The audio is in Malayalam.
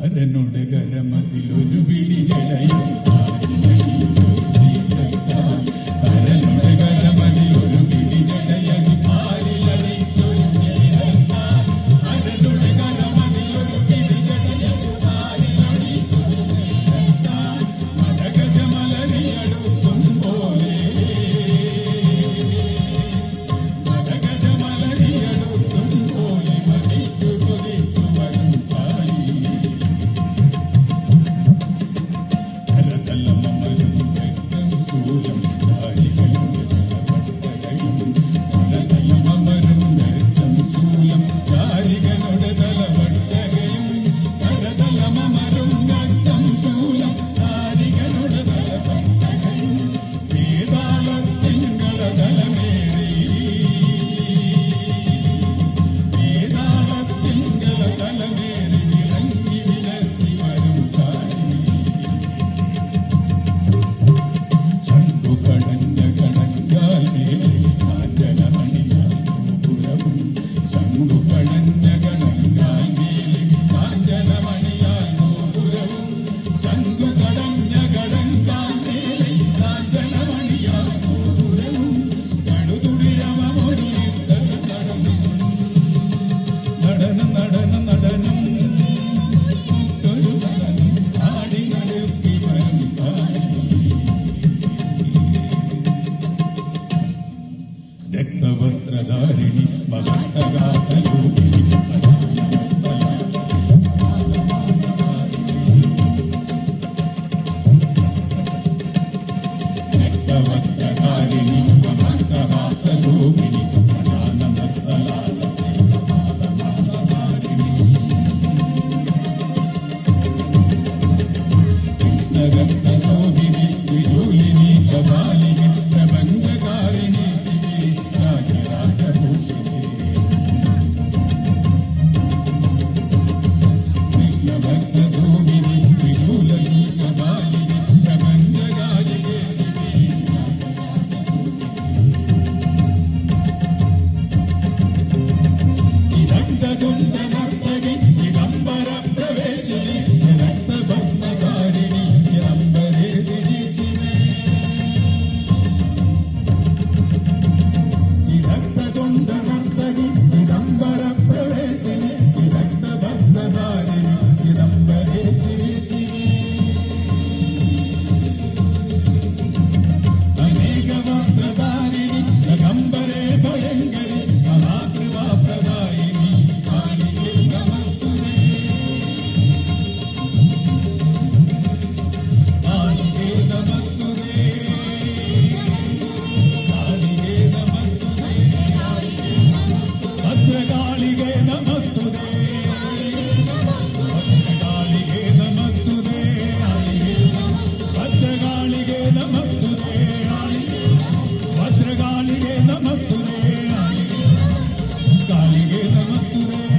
അരനോട് കരമതിലൊരു പിടി ജലയും അരനോട് രക്തവസ്ത്രധാരിണി മഹത്തകാസയോ Gracias.